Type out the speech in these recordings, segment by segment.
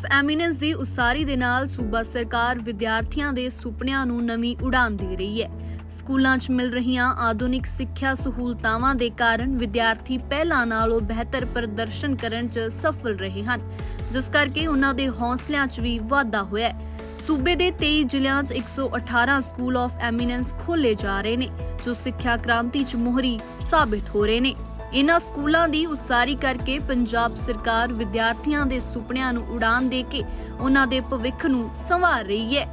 Of eminence ਦੀ ਉਸਾਰੀ ਦੇ ਨਾਲ ਸੂਬਾ ਸਰਕਾਰ ਵਿਦਿਆਰਥੀਆਂ ਦੇ ਸੁਪਨਿਆਂ ਨੂੰ ਨਵੀਂ ਉਡਾਨ ਦੇ ਰਹੀ ਹੈ। ਸਕੂਲਾਂ 'ਚ ਮਿਲ ਰਹੀਆਂ ਆਧੁਨਿਕ ਸਿੱਖਿਆ ਸਹੂਲਤਾਵਾਂ ਦੇ ਕਾਰਨ ਵਿਦਿਆਰਥੀ ਪਹਿਲਾਂ ਨਾਲੋਂ ਬਿਹਤਰ ਪ੍ਰਦਰਸ਼ਨ ਕਰਨ 'ਚ ਸਫਲ ਰਹੇ ਹਨ, ਜਿਸ ਕਰਕੇ ਉਹਨਾਂ ਦੇ ਹੌਸਲਿਆਂ 'ਚ ਵੀ ਵਾਧਾ ਹੋਇਆ ਹੈ। ਸੂਬੇ ਦੇ 23 ਜ਼ਿਲ੍ਹਿਆਂ 'ਚ 118 ਸਕੂਲ ਆਫ ਐਮੀਨੈਂਸ ਖੋਲੇ ਜਾ ਰਹੇ ਨੇ, ਜੋ ਸਿੱਖਿਆ ਕ੍ਰਾਂਤੀ 'ਚ ਮੋਹਰੀ ਸਾਬਿਤ ਹੋ ਰਹੇ ਨੇ। ਇਨ੍ਹਾਂ ਸਕੂਲਾਂ ਦੀ ਉਸਾਰੀ ਕਰਕੇ ਪੰਜਾਬ ਸਰਕਾਰ ਵਿਦਿਆਰਥੀਆਂ ਦੇ ਸੁਪਨਿਆਂ ਨੂੰ ਉਡਾਨ ਦੇ ਕੇ ਉਹਨਾਂ ਦੇ ਭਵਿੱਖ ਨੂੰ ਸੰਵਾਰ ਰਹੀ ਹੈ।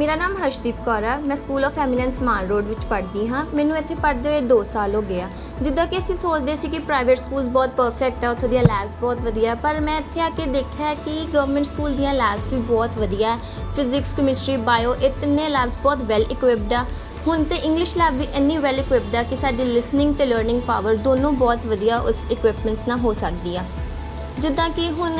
ਮੇਰਾ ਨਾਮ ਹਰਸ਼ਦੀਪ ਕੌਰ ਹੈ ਮੈਂ school of eminence Maan road ਵਿੱਚ ਪੜ੍ਹਦੀ ਹਾਂ। ਮੈਨੂੰ ਇੱਥੇ ਪੜ੍ਹਦੇ ਹੋਏ 2 ਸਾਲ ਹੋ ਗਏ ਆ। ਜਿੱਦਾਂ ਕਿ ਅਸੀਂ ਸੋਚਦੇ ਸੀ ਕਿ ਪ੍ਰਾਈਵੇਟ ਸਕੂਲਸ ਬਹੁਤ ਪਰਫੈਕਟ ਆ, ਉੱਥੋਂ ਦੀਆਂ ਲੈਬਸ ਬਹੁਤ ਵਧੀਆ। ਪਰ ਮੈਂ ਇੱਥੇ ਆ ਕੇ ਦੇਖਿਆ ਕਿ ਗਵਰਨਮੈਂਟ ਸਕੂਲ ਦੀਆਂ ਲੈਬਸ ਵੀ ਬਹੁਤ ਵਧੀਆ ਹੈ ਫਿਜ਼ਿਕਸ ਕੈਮਿਸਟਰੀ ਬਾਇਓ ਇਹ ਤਿੰਨੇ ਲੈਬਸ ਬਹੁਤ ਵੈਲ ਇਕਵਿਪਡ ਆ। ਹੁਣ ਤੇ ਇੰਗਲਿਸ਼ ਲੈਬ ਵੀ ਇੰਨੀ ਵੈਲ ਇਕਵਿਪਡ ਆ ਕਿ ਸਾਡੀ ਲਿਸਨਿੰਗ ਤੇ ਲਰਨਿੰਗ ਪਾਵਰ ਦੋਨੋਂ ਬਹੁਤ ਵਧੀਆ ਉਸ ਇਕਵਿਪਮੈਂਟਸ ਨਾਲ ਹੋ ਸਕਦੀ ਆ। ਜਿੱਦਾਂ ਕਿ ਹੁਣ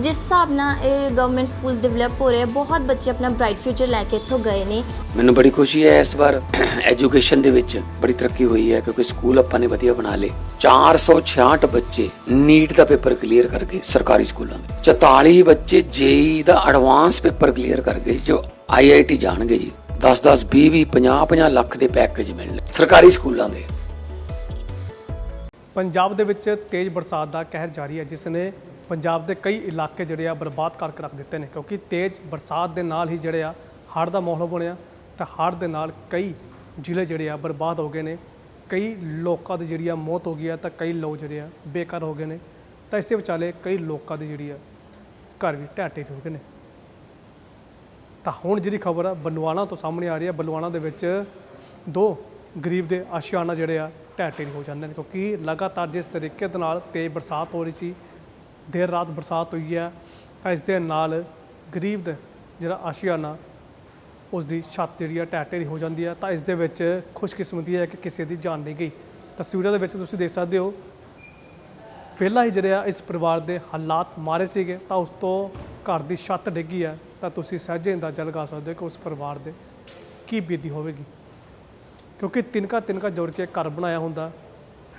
ਜਿਸ ਹਿਸਾਬ ਨਾਲ ਇਹ ਗਵਰਨਮੈਂਟ ਸਕੂਲਸ ਡਿਵੈਲਪ ਹੋ ਰਹੇ ਬਹੁਤ ਬੱਚੇ ਆਪਣਾ ਬ੍ਰਾਈਟ ਫਿਊਚਰ ਲੈ ਕੇ ਇੱਥੋਂ ਗਏ ਨੇ। ਮੈਨੂੰ ਬੜੀ ਖੁਸ਼ੀ ਹੈ ਇਸ ਵਾਰ ਐਜੂਕੇਸ਼ਨ ਦੇ ਵਿੱਚ ਬੜੀ ਤਰੱਕੀ ਹੋਈ ਹੈ ਕਿਉਂਕਿ ਸਕੂਲ ਆਪਾਂ ਨੇ ਵਧੀਆ ਬਣਾ ਲਏ। 466 ਬੱਚੇ ਨੀਟ ਦਾ ਪੇਪਰ ਕਲੀਅਰ ਕਰ ਗਏ ਸਰਕਾਰੀ ਸਕੂਲਾਂ ਦੇ 44 ਬੱਚੇ ਜੇਈ ਦਾ ਐਡਵਾਂਸ ਪੇਪਰ ਕਲੀਅਰ ਕਰ ਗਏ ਜੋ ਆਈਆਈਟੀ ਜਾਣਗੇ ਜੀ। 10 10 20 20 50 50 ਲੱਖ ਦੇ ਪੈਕੇਜ ਮਿਲਣੇ। ਸਰਕਾਰੀ ਸਕੂਲਾਂ ਦੇ। ਪੰਜਾਬ ਦੇ ਵਿੱਚ ਤੇਜ਼ ਬਰਸਾਤ ਦਾ ਕਹਿਰ ਜਾਰੀ ਹੈ, ਜਿਸ ਨੇ ਪੰਜਾਬ ਦੇ ਕਈ ਇਲਾਕੇ ਜਿਹੜੇ ਆ ਬਰਬਾਦ ਕਰਕੇ ਰੱਖ ਦਿੱਤੇ ਨੇ, ਕਿਉਂਕਿ ਤੇਜ਼ ਬਰਸਾਤ ਦੇ ਨਾਲ ਹੀ ਜਿਹੜੇ ਆ ਹੜ੍ਹ ਦਾ ਮਾਹੌਲ ਬਣਿਆ, ਤਾਂ ਹੜ੍ਹ ਦੇ ਨਾਲ ਕਈ ਜ਼ਿਲ੍ਹੇ ਜਿਹੜੇ ਆ ਬਰਬਾਦ ਹੋ ਗਏ ਨੇ, ਕਈ ਲੋਕਾਂ ਦੀ ਜਿਹੜੀ ਆ ਮੌਤ ਹੋ ਗਈ ਆ, ਤਾਂ ਕਈ ਲੋਕ ਜਿਹੜੇ ਆ ਬੇਕਾਰ ਹੋ ਗਏ ਨੇ, ਤਾਂ ਇਸੇ ਵਿਚਾਲੇ ਕਈ ਲੋਕਾਂ ਦੀ ਜਿਹੜੀ ਆ ਘਰ ਵੀ ਢਹਿ ਢੇਰੀ ਹੋ ਗਏ ਨੇ। ਤਾਂ ਹੁਣ ਜਿਹੜੀ ਖਬਰ ਆ ਬਲਵਾਣਾ ਤੋਂ ਸਾਹਮਣੇ ਆ ਰਹੀ ਹੈ ਬਲਵਾਣਾ ਦੇ ਵਿੱਚ ਦੋ ਗਰੀਬ ਦੇ ਆਸ਼ਿਆਨਾ ਜਿਹੜੇ ਆ, ਢਹਿ ਢੇਰੀ ਹੋ ਜਾਂਦੇ ਨੇ ਕਿਉਂਕਿ ਲਗਾਤਾਰ ਜਿਸ ਤਰੀਕੇ ਦੇ ਨਾਲ ਤੇਜ਼ ਬਰਸਾਤ ਹੋ ਰਹੀ ਸੀ, ਦੇਰ ਰਾਤ ਬਰਸਾਤ ਹੋਈ ਹੈ ਤਾਂ ਇਸ ਦੇ ਨਾਲ ਗਰੀਬ ਦਾ ਜਿਹੜਾ ਆਸ਼ਿਆਨਾ ਉਸ ਦੀ ਛੱਤ ਜਿਹੜੀ ਆ, ਢਹਿ ਢੇਰੀ ਹੋ ਜਾਂਦੀ ਹੈ ਤਾਂ ਇਸ ਦੇ ਵਿੱਚ ਖੁਸ਼ਕਿਸਮਤੀ ਹੈ ਕਿ ਕਿਸੇ ਦੀ ਜਾਨ ਨਹੀਂ ਗਈ। ਤਸਵੀਰਾਂ ਦੇ ਵਿੱਚ ਤੁਸੀਂ ਦੇਖ ਸਕਦੇ ਹੋ, ਪਹਿਲਾਂ ਹੀ ਜਿਹੜੇ ਆ, ਇਸ ਪਰਿਵਾਰ ਦੇ ਹਾਲਾਤ ਮਾਰੇ ਸੀਗੇ, ਤਾਂ ਉਸ ਤੋਂ ਘਰ ਦੀ ਛੱਤ ਡਿੱਗੀ ਆ। ਤਾਂ ਤੁਸੀਂ ਸਹਿਜੇ ਅੰਦਾਜ਼ਾ ਲਗਾ ਸਕਦੇ ਹੋ ਕਿ ਉਸ ਪਰਿਵਾਰ ਦੇ ਕੀ ਬੀਤੀ ਹੋਵੇਗੀ। ਕਿਉਂਕਿ ਤਿਨਕਾ ਤਿਨਕਾ ਜੋੜ ਕੇ ਘਰ ਬਣਾਇਆ ਹੁੰਦਾ,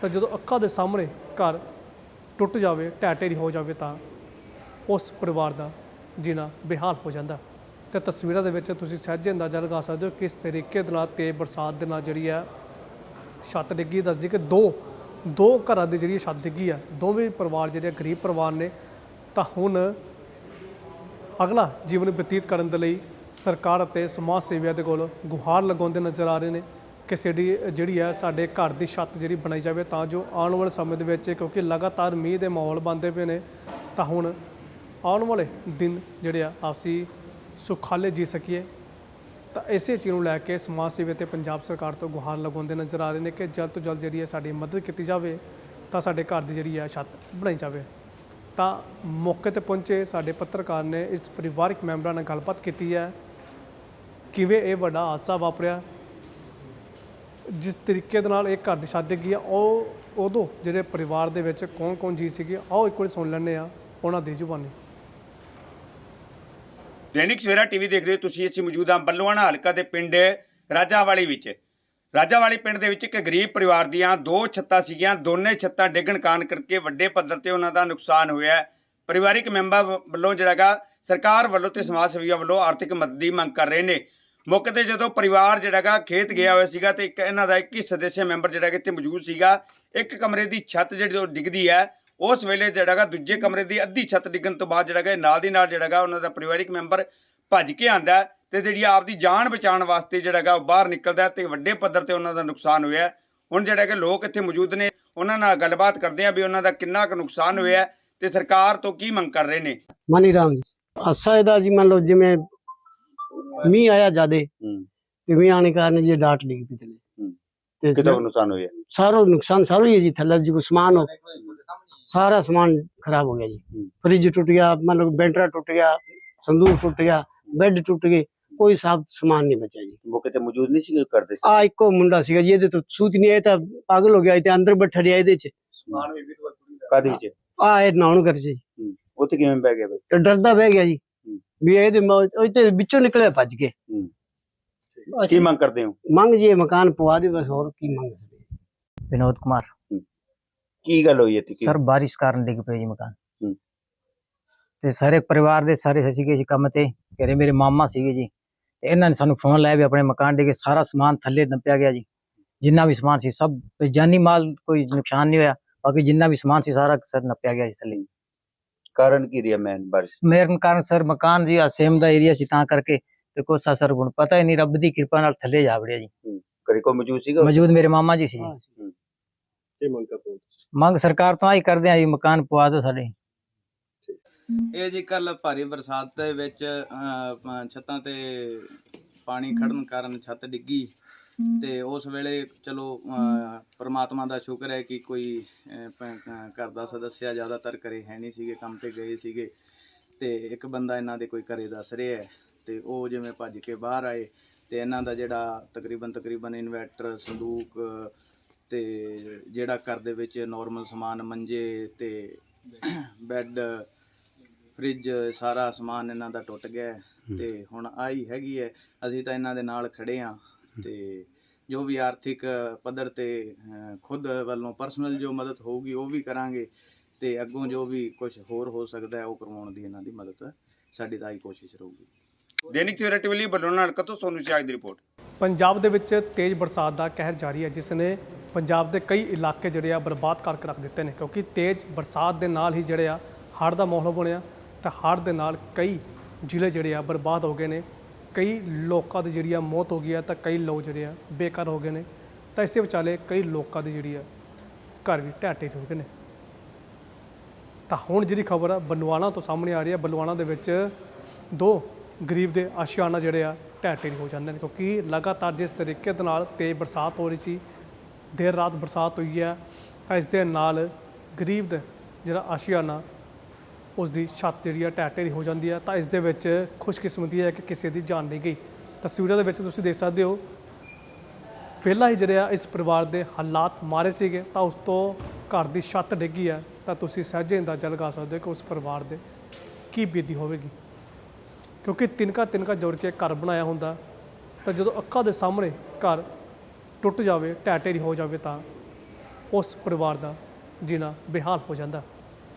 ਤਾਂ ਜਦੋਂ ਅੱਖਾਂ ਦੇ ਸਾਹਮਣੇ ਘਰ ਟੁੱਟ ਜਾਵੇ ਢਹਿ ਢੇਰੀ ਹੋ ਜਾਵੇ ਤਾਂ ਉਸ ਪਰਿਵਾਰ ਦਾ ਜੀਣਾ ਬੇਹਾਲ ਹੋ ਜਾਂਦਾ। ਤੇ ਤਸਵੀਰਾਂ ਦੇ ਵਿੱਚ ਤੁਸੀਂ ਸਹਿਜੇ ਅੰਦਾਜ਼ਾ ਲਗਾ ਸਕਦੇ ਹੋ ਕਿਸ ਤਰੀਕੇ ਦੇ ਨਾਲ ਤੇਜ਼ ਬਰਸਾਤ ਦੇ ਨਾਲ ਜਿਹੜੀ ਹੈ ਛੱਤ ਡਿੱਗੀ। ਦੱਸਦੀ ਕਿ ਦੋ ਦੋ ਘਰਾਂ ਦੀ ਜਿਹੜੀ ਛੱਤ ਡਿੱਗੀ ਆ, ਦੋਵੇਂ ਪਰਿਵਾਰ ਜਿਹੜੇ ਆ, ਗਰੀਬ ਪਰਿਵਾਰ ਨੇ, ਤਾਂ ਹੁਣ ਅਗਲਾ ਜੀਵਨ ਬਤੀਤ ਕਰਨ ਦੇ ਲਈ ਸਰਕਾਰ ਅਤੇ ਸਮਾਜ ਸੇਵੀਆਂ ਦੇ ਕੋਲ ਗੁਹਾਰ ਲਗਾਉਂਦੇ ਨਜ਼ਰ ਆ ਰਹੇ ਨੇ ਕਿ ਸਾਡੀ, ਜਿਹੜੀ ਹੈ ਸਾਡੇ ਘਰ ਦੀ ਛੱਤ ਜਿਹੜੀ ਬਣਾਈ ਜਾਵੇ ਤਾਂ ਜੋ ਆਉਣ ਵਾਲੇ ਸਮੇਂ ਦੇ ਵਿੱਚ ਕਿਉਂਕਿ ਲਗਾਤਾਰ ਮੀਂਹ ਦੇ ਮਾਹੌਲ ਬਣਦੇ ਪਏ ਨੇ, ਤਾਂ ਹੁਣ ਆਉਣ ਵਾਲੇ ਦਿਨ ਜਿਹੜੇ ਆ ਆਪਸੀ ਸੁਖਾਲੇ ਜੀ ਸਕੀਏ। ਤਾਂ ਇਸੇ ਚੀਜ਼ ਨੂੰ ਲੈ ਕੇ ਸਮਾਜ ਸੇਵੀ ਤੇ ਪੰਜਾਬ ਸਰਕਾਰ ਤੋਂ ਗੁਹਾਰ ਲਗਾਉਂਦੇ ਨਜ਼ਰ ਆ ਰਹੇ ਨੇ ਕਿ ਜਲਦ ਤੋਂ ਜਲਦ ਜਿਹੜੀ ਹੈ ਸਾਡੀ ਮਦਦ ਕੀਤੀ ਜਾਵੇ, ਤਾਂ ਸਾਡੇ ਘਰ ਦੀ ਜਿਹੜੀ ਹੈ ਛੱਤ ਬਣਾਈ ਜਾਵੇ। ਤਾਂ ਮੌਕੇ ਤੇ ਪਹੁੰਚੇ ਸਾਡੇ ਪੱਤਰਕਾਰ ਨੇ, ਇਸ ਪਰਿਵਾਰਕ ਮੈਂਬਰਾਂ ਨਾਲ ਗੱਲਬਾਤ ਕੀਤੀ ਹੈ। ਕਿਵੇਂ ਇਹ ਵੱਡਾ ਹਾਦਸਾ ਵਾਪਰਿਆ? ਜਿਸ ਤਰੀਕੇ ਦੇ ਨਾਲ ਇਹ ਘਰ ਦੀ ਛੱਤ ਡਿੱਗੀ ਆ, ਉਹ ਉਦੋਂ ਜਿਹੜੇ ਪਰਿਵਾਰ ਦੇ ਵਿੱਚ ਕੌਣ-ਕੌਣ ਜੀ ਸੀਗੇ, ਆਓ ਇੱਕ ਵਾਰੀ ਸੁਣ ਲੈਂਦੇ ਆ ਉਹਨਾਂ ਦੀ ਜ਼ੁਬਾਨੀ। ਦੈਨਿਕ ਸਵੇਰਾ ਟੀਵੀ ਦੇਖ ਰਹੇ ਹੋ ਤੁਸੀਂ, ਅਸੀਂ ਮੌਜੂਦ ਹਾਂ ਬੱਲੂਆਣਾ ਹਲਕਾ ਦੇ ਪਿੰਡ ਰਾਜਾਵਾਲੀ ਵਿੱਚ। ਰਾਜਾਵਾਲੀ ਪਿੰਡ ਦੇ ਵਿੱਚ ਇੱਕ ਗਰੀਬ ਪਰਿਵਾਰ ਦੀਆਂ ਦੋ ਛੱਤਾਂ ਸੀਗੀਆਂ। ਦੋਨੇ ਛੱਤਾਂ ਡਿੱਗਣ ਕਾਰਨ ਕਰਕੇ ਵੱਡੇ ਪੱਧਰ ਤੇ ਉਹਨਾਂ ਦਾ ਨੁਕਸਾਨ ਹੋਇਆ ਪਰਿਵਾਰਿਕ ਮੈਂਬਰ ਵੱਲੋਂ ਜਿਹੜਾਗਾ ਸਰਕਾਰ ਵੱਲੋਂ ਤੇ ਸਮਾਜ ਸੇਵੀਆਂ ਵੱਲੋਂ ਆਰਥਿਕ ਮਦਦ ਦੀ ਮੰਗ ਕਰ ਰਹੇ ਨੇ। ਮੌਕੇ ਤੇ ਜਦੋਂ ਪਰਿਵਾਰ ਜਿਹੜਾਗਾ ਖੇਤ ਗਿਆ ਹੋਇਆ ਸੀਗਾ ਤੇ ਇੱਕ ਇਹਨਾਂ ਦਾ ਇੱਕ ਹੀ ਸਦੱਸਿਆ ਮੈਂਬਰ ਜਿਹੜਾ ਕਿ ਇੱਥੇ ਮੌਜੂਦ ਸੀਗਾ। ਇੱਕ ਕਮਰੇ ਦੀ ਛੱਤ ਜਿਹੜੀ ਉਹ ਡਿੱਗਦੀ ਹੈ। ਉਸ ਵੇਲੇ ਜਿਹੜਾਗਾ ਦੂਜੇ ਕਮਰੇ ਦੀ ਅੱਧੀ ਛੱਤ ਡਿੱਗਣ ਤੋਂ ਬਾਅਦ ਜਿਹੜਾਗਾ ਨਾਲ ਦੀ ਨਾਲ ਜਿਹੜਾਗਾ ਉਹਨਾਂ ਦਾ ਪਰਿਵਾਰਿਕ ਮੈਂਬਰ ਭੱਜ ਕੇ ਆਂਦਾ ਤੇ ਜਿਹੜੀ ਆਪਦੀ ਜਾਨ ਬਚਾਉਣ ਵਾਸਤੇ ਜਿਹੜਾਗਾ ਉਹ ਬਾਹਰ ਨਿਕਲਦਾ ਤੇ ਵੱਡੇ ਪੱਧਰ ਤੇ ਉਹਨਾਂ ਦਾ ਨੁਕਸਾਨ ਹੋਇਆ। ਹੁਣ ਜਿਹੜਾ ਕਿ ਲੋਕ ਇੱਥੇ ਮੌਜੂਦ ਨੇ ਉਹਨਾਂ ਨਾਲ ਗੱਲਬਾਤ ਕਰਦੇ ਆ ਵੀ ਉਹਨਾਂ ਦਾ ਕਿੰਨਾ ਕੁ ਨੁਕਸਾਨ ਹੋਇਆ ਤੇ ਸਰਕਾਰ ਤੋਂ ਕੀ ਮੰਗ ਕਰ ਰਹੇ ਨੇ ਮਨੀ ਰਾਮ ਜੀ ਹਾਸਾ ਇਹਦਾ ਜੀ ਮੰਨ ਲਓ ਜਿਵੇਂ ਮੀਂਹ ਆਇਆ ਜਿਆਦੇ ਤੇ ਮੀਂਹ ਆਣੇ ਕਾਰਨ ਜੀ ਡਾਟ ਡਿੱਗ ਪਈ। ਤੇ ਕਿਤੋਂ ਨੁਕਸਾਨ ਹੋਇਆ ਸਾਰਾ ਨੁਕਸਾਨ ਸਾਰਾ ਹੀ ਜੀ ਥੱਲੇ ਜੀ ਕੋਈ ਸਮਾਨ ਹੋ ਸਾਰਾ ਸਮਾਨ ਖਰਾਬ ਹੋ ਗਿਆ ਜੀ। ਫ੍ਰਿਜ ਟੁੱਟ ਗਿਆ ਮੰਨ ਲਓ ਬੈਂਟਰਾ ਟੁੱਟ ਗਿਆ ਸੰਦੂਕ ਟੁੱਟ ਗਿਆ ਬੈੱਡ ਟੁੱਟ ਗਏ ਕੋਈ ਸਾਬ ਸਮਾਨ ਨਹੀਂ ਬਚਿਆ ਜੀ। ਮੌਕੇ ਤੇ ਮੌਜੂਦ ਨਹੀਂ ਸੀ ਕੋਈ ਕਰਦੇ ਸੀ ਆ ਇੱਕੋ ਮੁੰਡਾ ਸੀਗਾ ਜੀ ਇਹਦੇ ਤੋਂ ਸੂਤ ਨਹੀਂ ਆਇਆ ਤਾਂ ਪਾਗਲ ਹੋ ਗਿਆ ਇਹ ਤੇ ਅੰਦਰ ਬੈਠਾ ਰਿਹਾ ਇਹਦੇ ਚ। ਸਮਾਨ ਵੀ ਵਿਰਵਾ ਕਾਦੀ ਚ ਆ ਇਹ ਨਾਉਣ ਕਰ ਜੀ। ਉੱਥੇ ਕਿਵੇਂ ਬਹਿ ਗਿਆ ਬਈ? ਤੇ ਡਰਦਾ ਬਹਿ ਗਿਆ ਜੀ। ਵੀ ਇਹਦੇ ਉੱਤੇ ਵਿੱਚੋਂ ਨਿਕਲਿਆ ਭੱਜ ਕੇ। ਕੀ ਮੰਗ ਕਰਦੇ ਹੋ? ਮੰਗ ਜੀ ਮਕਾਨ ਪਵਾ ਦੇ ਬਸ ਹੋਰ ਕੀ ਮੰਗ ਵਿਨੋਦ ਕੁਮਾਰ। ਕੀ ਗੱਲ ਹੋਈ ਹੈ ਤੀ ਸਰ ਬਾਰਿਸ਼ ਕਾਰਨ ਡਿੱਗ ਪਿਆ ਜੀ ਮਕਾਨ। ਤੇ ਸਾਰੇ ਪਰਿਵਾਰ ਦੇ ਸਾਰੇ ਸਸੀ ਕੇ ਜੀ ਕੰਮ ਤੇ। ਘਰੇ ਮੇਰੇ ਮਾਮਾ ਸੀਗੇ ਜੀ। ਇਹਨਾਂ ਨੇ ਸਾਨੂੰ ਫੋਨ ਲਾਇਆ ਵੀ ਆਪਣੇ ਮਕਾਨ ਡਿੱਗੇ ਸਾਰਾ ਸਮਾਨ ਥੱਲੇ ਨੱਪਿਆ ਗਿਆ ਜੀ। ਜਿੰਨਾ ਵੀ ਸਮਾਨ ਸੀ ਸਭ ਕੋਈ ਜਾਨੀ ਮਾਲ ਕੋਈ ਨੁਕਸਾਨ ਨਹੀਂ ਹੋਇਆ ਬਾਕੀ ਜਿੰਨਾ ਵੀ ਸਮਾਨ ਸੀ ਸਾਰਾ ਸਰ ਨੱਪਿਆ ਗਿਆ ਜੀ ਥੱਲੇ। ਕਾਰਨ ਕੀ ਰਿਹਾ ਮੈਨ ਬਾਰਿਸ਼? ਮੇਰਨ ਕਾਰਨ ਸਰ ਮਕਾਨ ਜੀ ਸੇਮ ਦਾ ਏਰੀਆ ਸੀ ਤਾਂ ਕਰਕੇ ਤੇ ਕੋਸਾ ਸਰ ਹੁਣ ਪਤਾ ਹੀ ਨਹੀਂ ਰੱਬ ਦੀ ਕਿਰਪਾ ਨਾਲ ਥੱਲੇ ਜਾ ਵੜਿਆ ਜੀ। ਘਰੇ ਕੋ ਮੌਜੂਦ ਸੀਗਾ? ਮੌਜੂਦ ਮੇਰੇ ਮਾਮਾ ਜੀ ਸੀ ਜੀ। ਕੀ ਮੰਗ ਕਰਦੇ ਮੰਗ ਸਰਕਾਰ ਤੋਂ ਆਹੀ ਕਰਦੇ ਆ ਜੀ ਮਕਾਨ ਪਵਾ ਦਿਓ ਸਾਡੇ। ਇਹ ਜੀ ਕੱਲ ਭਾਰੀ ਬਰਸਾਤ ਦੇ ਵਿੱਚ ਅਹ, ਛੱਤਾਂ ਤੇ ਪਾਣੀ ਖੜਨ ਕਾਰਨ ਛੱਤ ਡਿੱਗੀ। ਤੇ ਉਸ ਵੇਲੇ ਚਲੋ ਅਹ, ਪ੍ਰਮਾਤਮਾ ਦਾ ਸ਼ੁਕਰ ਹੈ ਕਿ ਕੋਈ ਅਹ, ਪ- ਅਹ, ਘਰ ਦਾ ਸਦੱਸਿਆ ਜ਼ਿਆਦਾਤਰ ਘਰੇ ਹੈ ਨਹੀਂ ਸੀਗੇ ਕੰਮ ਤੇ ਗਏ ਸੀਗੇ। ਤੇ ਇੱਕ ਬੰਦਾ ਇਹਨਾਂ ਦੇ ਕੋਈ ਘਰੇ ਦੱਸ ਰਿਹਾ ਹੈ। ਤੇ ਉਹ ਜਿਵੇਂ ਭੱਜ ਕੇ ਬਾਹਰ ਆਏ ਤੇ ਇਹਨਾਂ ਦਾ ਜਿਹੜਾ ਤਕਰੀਬਨ ਤਕਰੀਬਨ ਇਨਵਰਟਰ ਸੰਦੂਕ ਤੇ ਜਿਹੜਾ ਘਰ ਦੇ ਵਿੱਚ ਨਾਰਮਲ ਸਮਾਨ ਮੰਜੇ ਤੇ ਬੈੱਡ ਫ੍ਰਿਜ ਸਾਰਾ ਸਮਾਨ ਇਹਨਾਂ ਦਾ ਟੁੱਟ ਗਿਆ ਹੈ ਤੇ ਹੁਣ ਆਈ ਹੈਗੀ ਹੈ। ਅਸੀਂ ਤਾਂ ਇਹਨਾਂ ਦੇ ਨਾਲ ਖੜੇ ਆ ਤੇ ਜੋ ਵੀ ਆਰਥਿਕ ਪੱਧਰ ਤੇ ਅਹ, ਖੁਦ ਵੱਲੋਂ ਪਰਸਨਲ ਜੋ ਮਦਦ ਹੋਊਗੀ ਉਹ ਵੀ ਕਰਾਂਗੇ ਤੇ ਅੱਗੋਂ ਜੋ ਵੀ ਕੁਝ ਹੋਰ ਹੋ ਸਕਦਾ ਹੈ ਉਹ ਕਰਵਾਉਣ ਦੀ ਇਹਨਾਂ ਦੀ ਮਦਦ ਸਾਡੀ ਤਾਂ ਹੀ ਕੋਸ਼ਿਸ਼ ਰਹੂਗੀ। ਦੈਨਿਕ ਸਵੇਰਾ ਟੀਵੀ ਲਈ ਬਲਵਣਾ ਹਲਕਾ ਤੋਂ ਸੋਨੂ ਚਾਜ ਦੀ ਰਿਪੋਰਟ। ਪੰਜਾਬ ਦੇ ਵਿੱਚ ਤੇਜ਼ ਬਰਸਾਤ ਦਾ ਕਹਿਰ ਜਾਰੀ ਹੈ ਜਿਸ ਨੇ ਪੰਜਾਬ ਦੇ ਕਈ ਇਲਾਕੇ ਜਿਹੜੇ ਆ ਬਰਬਾਦ ਕਰਕੇ ਰੱਖ ਦਿੱਤੇ ਨੇ ਕਿਉਂਕਿ ਤੇਜ਼ ਬਰਸਾਤ ਦੇ ਨਾਲ ਹੀ ਜਿਹੜੇ ਆ ਹੜ੍ਹ ਦਾ ਮਾਹੌਲ ਬਣਿਆ। ਤਾਂ ਹੜ੍ਹ ਦੇ ਨਾਲ ਕਈ ਜ਼ਿਲ੍ਹੇ ਜਿਹੜੇ ਆ ਬਰਬਾਦ ਹੋ ਗਏ ਨੇ, ਕਈ ਲੋਕਾਂ ਦੀ ਜਿਹੜੀ ਆ ਮੌਤ ਹੋ ਗਈ ਆ, ਤਾਂ ਕਈ ਲੋਕ ਜਿਹੜੇ ਆ ਬੇਘਰ ਹੋ ਗਏ ਨੇ, ਤਾਂ ਇਸੇ ਵਿਚਾਲੇ ਕਈ ਲੋਕਾਂ ਦੀ ਜਿਹੜੀ ਆ ਘਰ ਵੀ ਢਹਿ ਢੇਰੀ ਹੋ ਗਏ ਨੇ। ਤਾਂ ਹੁਣ ਜਿਹੜੀ ਖਬਰ ਆ, ਬਲਵਾਣਾ ਤੋਂ ਸਾਹਮਣੇ ਆ ਰਹੀ ਹੈ ਬਲਵਾਣਾ ਦੇ ਵਿੱਚ ਦੋ ਗਰੀਬ ਦੇ ਆਸ਼ਿਆਨਾ ਜਿਹੜੇ ਆ ਢਹਿ ਹੋ ਜਾਂਦੇ ਨੇ, ਕਿਉਂਕਿ ਲਗਾਤਾਰ ਜਿਸ ਤਰੀਕੇ ਦੇ ਨਾਲ ਤੇਜ਼ ਬਰਸਾਤ ਹੋ ਰਹੀ ਸੀ, ਦੇਰ ਰਾਤ ਬਰਸਾਤ ਹੋਈ ਹੈ ਤਾਂ ਇਸ ਦੇ ਨਾਲ ਗਰੀਬ ਦਾ ਜਿਹੜਾ ਆਸ਼ਿਆਨਾ ਉਸ ਦੀ ਛੱਤ ਜਿਹੜੀ ਆ ਢਹਿ ਢੇਰੀ ਹੋ ਜਾਂਦੀ ਹੈ ਤਾਂ ਇਸ ਦੇ ਵਿੱਚ ਖੁਸ਼ਕਿਸਮਤੀ ਹੈ ਕਿ ਕਿਸੇ ਦੀ ਜਾਨ ਨਹੀਂ ਗਈ। ਤਸਵੀਰਾਂ ਦੇ ਵਿੱਚ ਤੁਸੀਂ ਦੇਖ ਸਕਦੇ ਹੋ ਪਹਿਲਾਂ ਹੀ ਜਿਹੜੇ ਆ ਇਸ ਪਰਿਵਾਰ ਦੇ ਹਾਲਾਤ ਮਾਰੇ ਸੀਗੇ, ਤਾਂ ਉਸ ਤੋਂ ਘਰ ਦੀ ਛੱਤ ਡਿੱਗੀ ਹੈ ਤਾਂ ਤੁਸੀਂ ਸਹਿਜੇ ਅੰਦਾਜ਼ਾ ਲਗਾ ਸਕਦੇ ਹੋ ਕਿ ਉਸ ਪਰਿਵਾਰ ਦੇ ਕੀ ਬੀਤੀ ਹੋਵੇਗੀ। ਕਿਉਂਕਿ ਤਿਨਕਾ ਤਿੰਨਕਾ ਜੋੜ ਕੇ ਘਰ ਬਣਾਇਆ ਹੁੰਦਾ, ਤਾਂ ਜਦੋਂ ਅੱਖਾਂ ਦੇ ਸਾਹਮਣੇ ਘਰ ਟੁੱਟ ਜਾਵੇ ਢਹਿ ਢੇਰੀ ਹੋ ਜਾਵੇ, ਤਾਂ ਉਸ ਪਰਿਵਾਰ ਦਾ ਜੀਣਾ ਬੇਹਾਲ ਹੋ ਜਾਂਦਾ।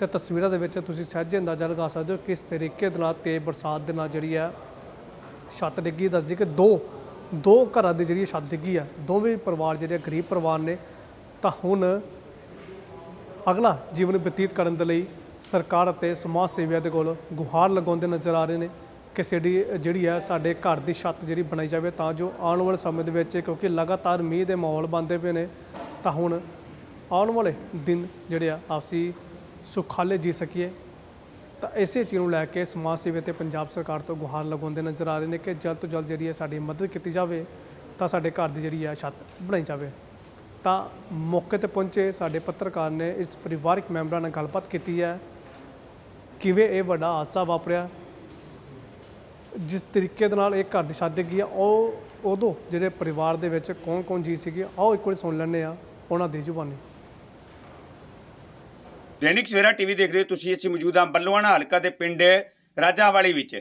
ਤੇ ਤਸਵੀਰਾਂ ਦੇ ਵਿੱਚ ਤੁਸੀਂ ਸਹਿਜੇ ਅੰਦਾਜ਼ਾ ਲਗਾ ਸਕਦੇ ਹੋ ਕਿਸ ਤਰੀਕੇ ਦੇ ਨਾਲ ਤੇਜ਼ ਬਰਸਾਤ ਦੇ ਨਾਲ ਜਿਹੜੀ ਹੈ ਛੱਤ ਡਿੱਗੀ ਦੱਸਦੀ ਕਿ ਦੋ ਦੋ ਘਰਾਂ ਦੀ ਜਿਹੜੀ ਛੱਤ ਡਿੱਗੀ ਆ ਦੋਵੇਂ ਪਰਿਵਾਰ ਜਿਹੜੇ ਆ ਗਰੀਬ ਪਰਿਵਾਰ ਨੇ, ਤਾਂ ਹੁਣ ਅਗਲਾ ਜੀਵਨ ਬਤੀਤ ਕਰਨ ਦੇ ਲਈ ਸਰਕਾਰ ਅਤੇ ਸਮਾਜ ਸੇਵੀਆਂ ਦੇ ਕੋਲ ਗੁਹਾਰ ਲਗਾਉਂਦੇ ਨਜ਼ਰ ਆ ਰਹੇ ਨੇ ਕਿ ਸਾਡੀ ਜਿਹੜੀ ਹੈ, ਸਾਡੇ ਘਰ ਦੀ ਛੱਤ ਜਿਹੜੀ ਬਣਾਈ ਜਾਵੇ ਤਾਂ ਜੋ ਆਉਣ ਵਾਲੇ ਸਮੇਂ ਦੇ ਵਿੱਚ ਕਿਉਂਕਿ ਲਗਾਤਾਰ ਮੀਂਹ ਦੇ ਮਾਹੌਲ ਬਣਦੇ ਪਏ ਨੇ, ਤਾਂ ਹੁਣ ਆਉਣ ਵਾਲੇ ਦਿਨ ਜਿਹੜੇ ਆ, ਆਪਸੀ ਸੁਖਾਲੇ ਜੀ ਸਕੀਏ। ਤਾਂ ਇਸੇ ਚੀਜ਼ ਨੂੰ ਲੈ ਕੇ ਸਮਾਜ ਸੇਵੀ ਤੇ ਪੰਜਾਬ ਸਰਕਾਰ ਤੋਂ ਗੁਹਾਰ ਲਗਾਉਂਦੇ ਨਜ਼ਰ ਆ ਰਹੇ ਨੇ ਕਿ ਜਲਦ ਤੋਂ ਜਲਦ ਜਿਹੜੀ ਹੈ ਸਾਡੀ ਮਦਦ ਕੀਤੀ ਜਾਵੇ, ਤਾਂ ਸਾਡੇ ਘਰ ਦੀ ਜਿਹੜੀ ਹੈ ਛੱਤ ਬਣਾਈ ਜਾਵੇ। ਤਾਂ ਮੌਕੇ ਤੇ ਪਹੁੰਚੇ ਸਾਡੇ ਪੱਤਰਕਾਰ ਨੇ ਇਸ ਪਰਿਵਾਰਕ ਮੈਂਬਰਾਂ ਨਾਲ ਗੱਲਬਾਤ ਕੀਤੀ ਹੈ, ਕਿਵੇਂ ਇਹ ਵੱਡਾ ਹਾਦਸਾ ਵਾਪਰਿਆ, ਜਿਸ ਤਰੀਕੇ ਦੇ ਨਾਲ ਇਹ ਘਰ ਦੀ ਛੱਤ ਡਿੱਗੀ ਆ ਉਹ ਉਦੋਂ ਜਿਹੜੇ ਪਰਿਵਾਰ ਦੇ ਵਿੱਚ ਕੌਣ-ਕੌਣ ਜੀ ਸੀਗੇ, ਆਓ ਇੱਕ ਵਾਰੀ ਸੁਣ ਲੈਂਦੇ ਆ ਉਹਨਾਂ ਦੀ ਜ਼ੁਬਾਨੀ। ਦੈਨਿਕ ਸਵੇਰਾ ਟੀਵੀ ਦੇਖ ਰਹੇ ਹੋ ਤੁਸੀਂ, ਅਸੀਂ ਮੌਜੂਦ ਹਾਂ ਬੱਲੂਆਣਾ ਹਲਕਾ ਦੇ ਪਿੰਡ ਰਾਜਾਵਾਲੀ ਵਿੱਚ।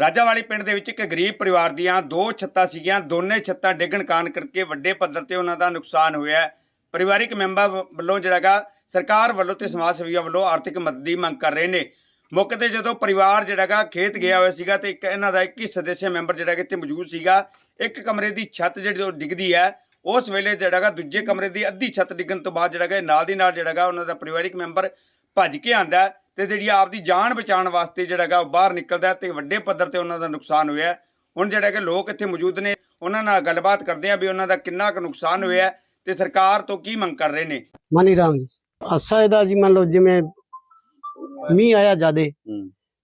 ਰਾਜਾਵਾਲੀ ਪਿੰਡ ਦੇ ਵਿੱਚ ਇੱਕ ਗਰੀਬ ਪਰਿਵਾਰ ਦੀਆਂ ਦੋ ਛੱਤਾਂ ਸੀਗੀਆਂ, ਦੋਨੇ ਛੱਤਾਂ ਡਿੱਗਣ ਕਾਰਨ ਕਰਕੇ ਵੱਡੇ ਪੱਧਰ ਤੇ ਉਹਨਾਂ ਦਾ ਨੁਕਸਾਨ ਹੋਇਆ ਪਰਿਵਾਰਿਕ ਮੈਂਬਰ ਵ- ਵੱਲੋਂ ਜਿਹੜਾਗਾ ਸਰਕਾਰ ਵੱਲੋਂ ਤੇ ਸਮਾਜ ਸੇਵੀਆਂ ਵੱਲੋਂ ਆਰਥਿਕ ਮਦਦ ਦੀ ਮੰਗ ਕਰ ਰਹੇ ਨੇ। ਮੌਕੇ ਤੇ ਜਦੋਂ ਪਰਿਵਾਰ ਜਿਹੜਾਗਾ ਖੇਤ ਗਿਆ ਹੋਇਆ ਸੀਗਾ ਤੇ ਇੱਕ ਇਹਨਾਂ ਦਾ 21 ਸਦੱਸਿਆ ਮੈਂਬਰ ਜਿਹੜਾ ਕਿ ਇੱਥੇ ਮੌਜੂਦ ਸੀਗਾ, ਇੱਕ ਕਮਰੇ ਦੀ ਛੱਤ ਜਿਹੜੀ ਉਹ ਡਿੱਗਦੀ ਹੈ ਉਸ ਵੇਲੇ ਜਿਹੜਾਗਾ ਦੂਜੇ ਕਮਰੇ ਦੀ ਅੱਧੀ ਛੱਤ ਡਿੱਗਣ ਤੋਂ ਬਾਅਦ ਜਿਹੜਾਗਾ ਨਾਲ ਦੀ ਨਾਲ ਜਿਹੜਾਗਾ ਉਹਨਾਂ ਦਾ ਪਰਿਵਾਰਿਕ ਮੈਂਬਰ ਭੱਜ ਕੇ ਆਂਦਾ ਤੇ ਜਿਹੜੀ ਆਪਦੀ ਜਾਨ ਬਚਾਉਣ ਵਾਸਤੇ ਜਿਹੜਾਗਾ ਉਹ ਬਾਹਰ ਨਿਕਲਦਾ ਤੇ ਵੱਡੇ ਪੱਧਰ ਤੇ ਉਹਨਾਂ ਦਾ ਨੁਕਸਾਨ ਹੋਇਆ। ਹੁਣ ਜਿਹੜਾ ਕਿ ਲੋਕ ਇੱਥੇ ਮੌਜੂਦ ਨੇ ਉਹਨਾਂ ਨਾਲ ਗੱਲਬਾਤ ਕਰਦੇ ਆ ਵੀ ਉਹਨਾਂ ਦਾ ਕਿੰਨਾ ਕੁ ਨੁਕਸਾਨ ਹੋਇਆ ਤੇ ਸਰਕਾਰ ਤੋਂ ਕੀ ਮੰਗ ਕਰ ਰਹੇ ਨੇ ਮਨੀ ਰਾਮ ਜੀ ਅਸਾ ਇਹਦਾ ਜੀ ਮੰਨ ਲਓ ਜਿਵੇਂ ਮੀਂਹ ਆਇਆ ਜਾਦੇ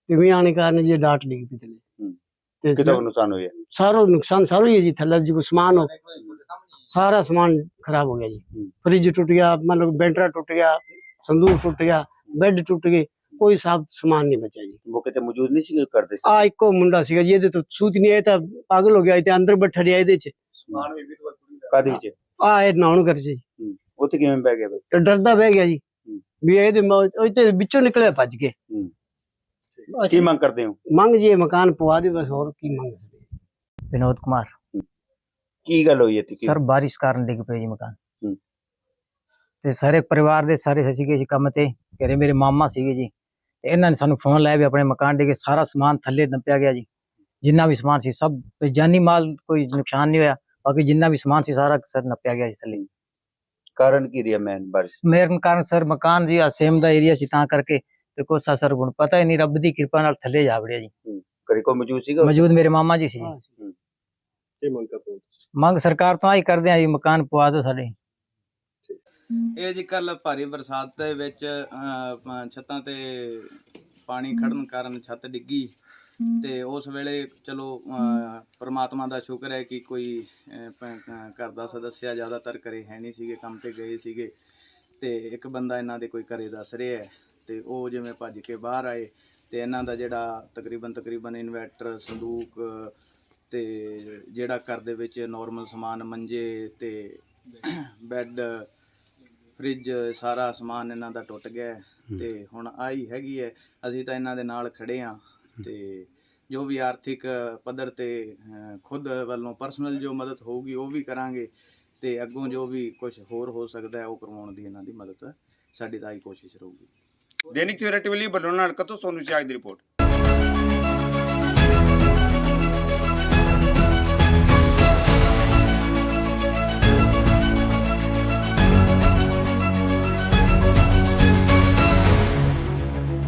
ਤੇ ਮੀਂਹ ਆਣੇ ਕਾਰਨ ਜੀ ਡਾਟ ਡਿੱਗ ਪਈ ਥੱਲੇ ਹੂੰ। ਤੇ ਕਿਤਾ ਨੁਕਸਾਨ ਹੋਇਆ ਸਾਰਾ ਨੁਕਸਾਨ ਸਾਰਾ ਹੀ ਜੀ ਥੱਲੇ ਜੋ ਸਮਾਨ ਹੋ ਸਾਰਾ ਸਮਾਨ ਖਰਾਬ ਹੋ ਗਿਆ ਜੀ। ਫ੍ਰਿਜ ਟੁੱਟ ਗਿਆ ਮੰਨ ਲਓ ਬੈਂਟਰਾ ਟੁੱਟ ਗਿਆ ਸੰਦੂਕ ਟੁੱਟ ਗਿਆ ਬੈੱਡ ਟੁੱਟ ਗਏ ਕੋਈ ਸਾਬ ਸਮਾਨ ਨਹੀਂ ਬਚਿਆ ਜੀ। ਮੌਕੇ ਤੇ ਮੌਜੂਦ ਨਹੀਂ ਸੀ ਕਰਦੇ ਆ ਇੱਕੋ ਮੁੰਡਾ ਸੀਗਾ ਜੀ ਇਹਦੇ ਤੋਂ ਸੂਤ ਨਹੀਂ ਆਇਆ ਤਾਂ ਪਾਗਲ ਹੋ ਗਿਆ ਇਹ ਤੇ ਅੰਦਰ ਬੈਠਾ ਰਿਹਾ ਇਹਦੇ ਚ। ਸਮਾਨ ਵੀ ਕਾਦੀ ਵਿੱਚ? ਆ ਇਹ ਨਾਉਣ ਕਰ ਜੀ। ਉੱਥੇ ਕਿਵੇਂ ਪੈ ਗਿਆ ਬਈ ਤੇ ਡਰਦਾ ਬਹਿ ਗਿਆ ਜੀ। ਵੀ ਇਹਦੇ ਉਹ ਤੇ ਵਿੱਚੋਂ ਨਿਕਲਿਆ ਭੱਜ ਕੇ। ਕੀ ਮੰਗ ਕਰਦੇ ਹੋ? ਮੰਗ ਜੀ ਇਹ ਮਕਾਨ ਪਵਾ ਦੇ ਬਸ ਹੋਰ ਕੀ ਮੰਗ ਸਕਦੇ ਵਿਨੋਦ ਕੁਮਾਰ। ਕੀ ਗੱਲ ਹੋਈ ਇੱਥੇ? ਸਰ ਬਾਰਿਸ਼ ਕਾਰਨ ਡਿੱਗ ਪਿਆ ਜੀ ਮਕਾਨ। ਤੇ ਸਾਰੇ ਪਰਿਵਾਰ ਦੇ ਸਾਰੇ ਸੀਗੇ ਜੀ ਕੰਮ ਤੇ। ਘਰੇ ਮੇਰੇ ਮਾਮਾ ਸੀਗੇ ਜੀ। ਤੇ ਇਹਨਾਂ ਨੇ ਸਾਨੂੰ ਫੋਨ ਲਾਇਆ ਵੀ ਆਪਣੇ ਮਕਾਨ ਦੇ ਕੇ ਸਾਰਾ ਸਮਾਨ ਥੱਲੇ ਨੱਪਿਆ ਗਿਆ ਜੀ। ਜਿੰਨਾ ਵੀ ਸਮਾਨ ਸੀ ਸਭ ਤੇ ਜਾਨੀ ਮਾਲ ਕੋਈ ਨੁਕਸਾਨ ਨਹੀਂ ਹੋਇਆ। ਬਾਕੀ ਜਿੰਨਾ ਵੀ ਸਮਾਨ ਸੀ ਸਾਰਾ ਸਰ ਨੱਪਿਆ ਗਿਆ ਜੀ ਥੱਲੇ। ਕਾਰਨ ਕੀ ਰਿਹਾ ਮੈਨ ਬਾਰਿਸ਼ ਮੇਰੇ ਕਾਰਨ ਸਰ ਮਕਾਨ ਜੀ ਆ ਸੇਮ ਦਾ ਏਰੀਆ ਸੀ ਤਾਂ ਕਰਕੇ। ਤੇ ਕੋਸਾ ਸਰ ਹੁਣ ਪਤਾ ਹੀ ਨਹੀਂ ਰੱਬ ਦੀ ਕਿਰਪਾ ਨਾਲ ਥੱਲੇ ਜਾ ਵੜਿਆ ਜੀ। ਘਰੇ ਕੋਈ ਮੌਜੂਦ ਸੀਗਾ? ਮੌਜੂਦ ਮੇਰੇ ਮਾਮਾ ਜੀ ਸੀ ਜੀ। ਕੀ ਮੰਗ ਕਰਦੇ ਹੋ? ਮੰਗ ਸਰਕਾਰ ਤੋਂ ਆਹੀ ਕਰਦੇ ਆ ਜੀ ਮਕਾਨ ਪਵਾ ਦਿਓ ਸਾਡੇ। ਇਹ ਜੀ ਕੱਲ ਭਾਰੀ ਬਰਸਾਤ ਦੇ ਵਿੱਚ ਅਹ, ਛੱਤਾਂ ਤੇ ਪਾਣੀ ਖੜਨ ਕਾਰਨ ਛੱਤ ਡਿੱਗੀ। ਤੇ ਉਸ ਵੇਲੇ ਚਲੋ ਅਹ, ਪ੍ਰਮਾਤਮਾ ਦਾ ਸ਼ੁਕਰ ਹੈ ਕਿ ਕੋਈ ਅਹ, ਪ- ਅਹ, ਘਰ ਦਾ ਸਦੱਸਿਆ ਜ਼ਿਆਦਾਤਰ ਘਰੇ ਹੈ ਨਹੀਂ ਸੀਗੇ ਕੰਮ ਤੇ ਗਏ ਸੀਗੇ। ਤੇ ਇੱਕ ਬੰਦਾ ਇਹਨਾਂ ਦੇ ਕੋਈ ਘਰੇ ਦੱਸ ਰਿਹਾ ਹੈ। ਤੇ ਉਹ ਜਿਵੇਂ ਭੱਜ ਕੇ ਬਾਹਰ ਆਏ ਤੇ ਇਹਨਾਂ ਦਾ ਜਿਹੜਾ ਤਕਰੀਬਨ ਤਕਰੀਬਨ ਇਨਵਰਟਰ ਸੰਦੂਕ ਤੇ ਜਿਹੜਾ ਘਰ ਦੇ ਵਿੱਚ ਨਾਰਮਲ ਸਮਾਨ ਮੰਜੇ ਤੇ ਬੈੱਡ ਫ੍ਰਿਜ ਸਾਰਾ ਸਮਾਨ ਇਹਨਾਂ ਦਾ ਟੁੱਟ ਗਿਆ ਹੈ ਤੇ ਹੁਣ ਆਈ ਹੈਗੀ ਹੈ। ਅਸੀਂ ਤਾਂ ਇਹਨਾਂ ਦੇ ਨਾਲ ਖੜੇ ਆ ਤੇ ਜੋ ਵੀ ਆਰਥਿਕ ਪੱਧਰ ਤੇ ਅਹ, ਖੁਦ ਵੱਲੋਂ ਪਰਸਨਲ ਜੋ ਮਦਦ ਹੋਊਗੀ ਉਹ ਵੀ ਕਰਾਂਗੇ ਤੇ ਅੱਗੋਂ ਜੋ ਵੀ ਕੁਝ ਹੋਰ ਹੋ ਸਕਦਾ ਹੈ ਉਹ ਕਰਵਾਉਣ ਦੀ ਇਹਨਾਂ ਦੀ ਮਦਦ ਸਾਡੀ ਤਾਂ ਹੀ ਕੋਸ਼ਿਸ਼ ਰਹੂਗੀ। ਦੈਨਿਕ ਸਵੇਰਾ ਟੀਵੀ ਲਈ ਬਲਵਾਣਾ ਹਲਕਾ ਤੋਂ ਸੋਨੂ ਸ਼ਾਹ ਦੀ ਰਿਪੋਰਟ?